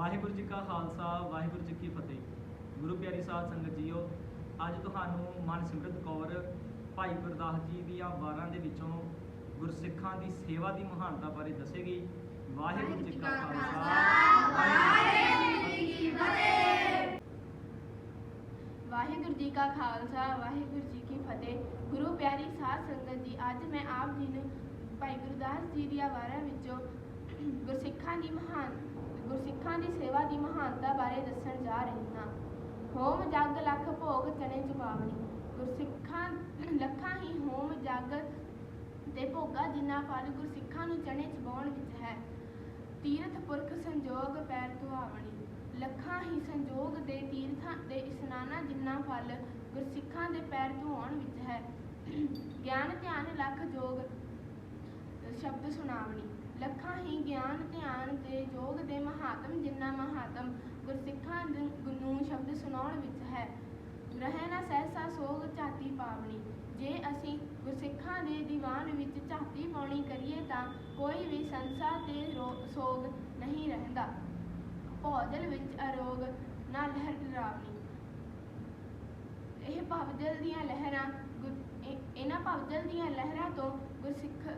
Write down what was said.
ਵਾਹਿਗੁਰੂ ਜੀ ਕਾ ਖਾਲਸਾ, ਵਾਹਿਗੁਰੂ ਜੀ ਕੀ ਫਤਿਹ। ਗੁਰੂ ਪਿਆਰੀ ਸਾਧ ਸੰਗਤ ਜੀਓ, ਅੱਜ ਤੁਹਾਨੂੰ ਮਨ ਸਿਮਰਤ ਕੌਰ, ਭਾਈ ਗੁਰਦਾਸ ਜੀ ਦੀਆਂ ਵਾਰਾਂ ਦੇ ਵਿੱਚੋਂ ਗੁਰਸਿੱਖਾਂ ਦੀ ਸੇਵਾ ਦੀ ਮਹਾਨਤਾ ਬਾਰੇ ਦੱਸੇਗੀ। ਵਾਹਿਗੁਰੂ ਜੀ ਕਾ ਖਾਲਸਾ, ਵਾਹਿਗੁਰੂ ਜੀ ਕੀ ਵਾਹਿਗੁਰੂ ਜੀ ਕਾ ਖਾਲਸਾ, ਵਾਹਿਗੁਰੂ ਜੀ ਕੀ ਫਤਿਹ। ਗੁਰੂ ਪਿਆਰੀ ਸਾਧ ਸੰਗਤ ਜੀ, ਅੱਜ ਮੈਂ ਆਪ ਜੀ ਨੂੰ ਭਾਈ ਗੁਰਦਾਸ ਜੀ ਦੀਆਂ ਵਾਰਾਂ ਵਿੱਚੋਂ ਗੁਰਸਿੱਖਾਂ ਦੀ ਮਹਾਨ ਗੁਰਸਿੱਖਾਂ ਦੀ ਸੇਵਾ ਦੀ ਮਹਾਨਤਾ ਬਾਰੇ ਦੱਸਣ ਜਾ ਰਹੀ ਹਾਂ। ਹੋਮ ਜਗ ਲੱਖ ਭੋਗ ਚਣੇ ਚੁਪਾਵਣੀ ਗੁਰਸਿੱਖਾਂ, ਲੱਖਾਂ ਹੀ ਹੋਮ ਜਗ ਤੇ ਭੋਗਾ ਜਿਨ੍ਹਾਂ ਫਲ ਗੁਰਸਿੱਖਾਂ ਨੂੰ ਚਣੇ ਚਬਾਉਣ ਵਿੱਚ ਹੈ। ਤੀਰਥ ਪੁਰਖ ਸੰਜੋਗ ਪੈਰ ਧੁਆਵਣੀ। ਲੱਖਾਂ ਹੀ ਸੰਜੋਗ ਦੇ ਤੀਰਥਾਂ ਦੇ ਇਸ਼ਨਾਨਾਂ ਜਿੰਨਾ ਫਲ ਗੁਰਸਿੱਖਾਂ ਦੇ ਪੈਰ ਧੋਣ ਵਿੱਚ ਹੈ। ਗਿਆਨ ਧਿਆਨ ਲੱਖ ਜੋਗ ਸ਼ਬਦ ਸੁਣਾਵਣੀ। ਲੱਖਾਂ ਹੀ ਗਿਆਨ, ਧਿਆਨ ਤੇ ਯੋਗ ਦੇ ਮਹਾਤਮ, ਜਿੰਨਾ ਮਹਾਤਮ ਗੁਰਸਿੱਖਾਂ ਦੇ- ਨੂੰ ਸ਼ਬਦ ਸੁਣਾਉਣ ਵਿੱਚ ਹੈ। ਰਹਿ ਨਾ ਸਹਿਸਾ ਸੋਗ ਝਾਤੀ ਪਾਵਣੀ। ਜੇ ਅਸੀਂ ਗੁਰਸਿੱਖਾਂ ਦੇ ਦੀਵਾਨ ਵਿੱਚ ਝਾਤੀ ਪਾਉਣੀ ਕਰੀਏ ਤਾਂ ਕੋਈ ਵੀ ਸੰਸਾ ਤੇ ਰੋ- ਸੋਗ ਨਹੀਂ ਰਹਿੰਦਾ। ਭੋਜਲ ਵਿੱਚ ਅਰੋਗ ਨਾ ਲਹਿਰ ਡਰਾਵਣੀ। ਇਹ ਭਵਜਲ ਦੀਆਂ ਲਹਿਰਾਂ ਗੁਰ- ਇਹ- ਇਹਨਾਂ ਭਵਜਲ ਦੀਆਂ ਲਹਿਰਾਂ ਤੋਂ ਗੁਰਸਿੱਖ